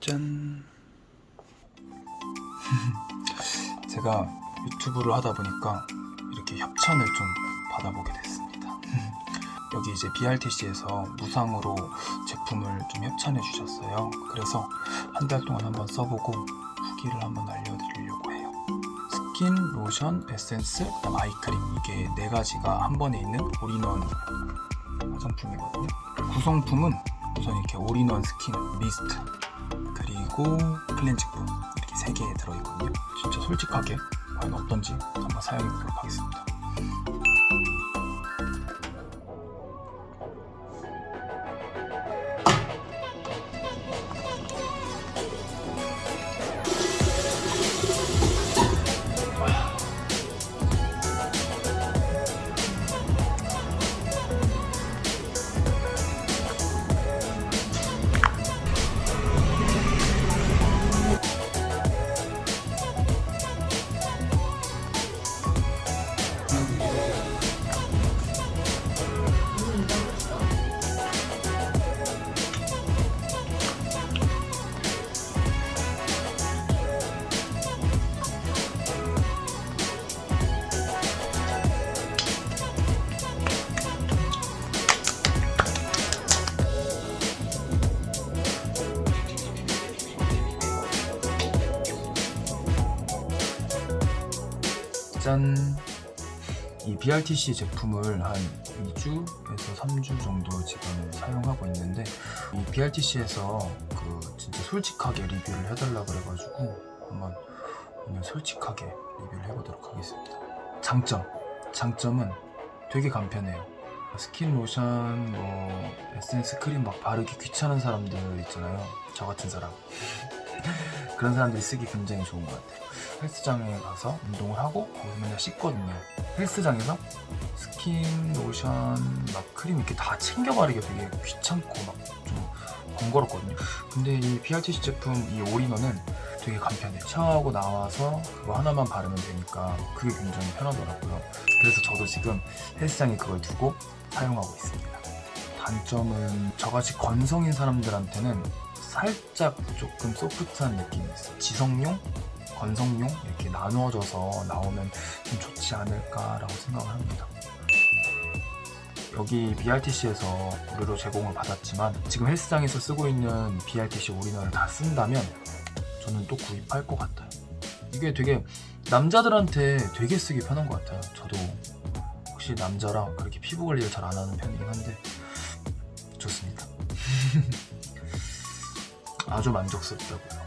짠. 제가 유튜브를 하다 보니까 이렇게 협찬을 좀 받아보게 됐습니다. 여기 이제 BRTC에서 무상으로 제품을 좀 협찬해 주셨어요. 그래서 한 달 동안 한번 써보고 후기를 한번 알려드리려고 해요. 스킨, 로션, 에센스, 그다음 아이크림 이게 네 가지가 한 번에 있는 올인원 화장품이거든요. 구성품은 우선 이렇게 올인원 스킨 미스트 그리고 클렌징폼 이렇게 세 개 들어있거든요. 진짜 솔직하게 과연 어떤지 한번 사용해 보도록 하겠습니다. 짠! 이 BRTC 제품을 한 2주에서 3주 정도 지금 사용하고 있는데 이 BRTC에서 그 진짜 솔직하게 리뷰를 해달라 그래가지고 한번 오늘 솔직하게 리뷰를 해보도록 하겠습니다. 장점! 장점은 되게 간편해요. 스킨 로션, 뭐 에센스 크림 막 바르기 귀찮은 사람들 있잖아요. 저 같은 사람. 그런 사람들이 쓰기 굉장히 좋은 것 같아요. 헬스장에 가서 운동을 하고 거기서 맨날 씻거든요. 헬스장에서 스킨, 로션, 막 크림 이렇게 다 챙겨 바르기가 되게 귀찮고 막 좀 번거롭거든요. 근데 이 BRTC 제품 이 올인원은 되게 간편해요. 샤워하고 나와서 그거 하나만 바르면 되니까 그게 굉장히 편하더라고요. 그래서 저도 지금 헬스장에 그걸 두고 사용하고 있습니다. 단점은 저같이 건성인 사람들한테는 살짝 조금 소프트한 느낌이 있어요. 지성용, 건성용 이렇게 나누어져서 나오면 좀 좋지 않을까라고 생각을 합니다. 여기 BRTC에서 무료로 제공을 받았지만 지금 헬스장에서 쓰고 있는 BRTC 올인원을 다 쓴다면 저는 또 구입할 것 같아요. 이게 되게 남자들한테 되게 쓰기 편한 것 같아요. 저도 혹시 남자라 그렇게 피부 관리를 잘 안 하는 편이긴 한데 좋습니다. 아주 만족스럽다고요.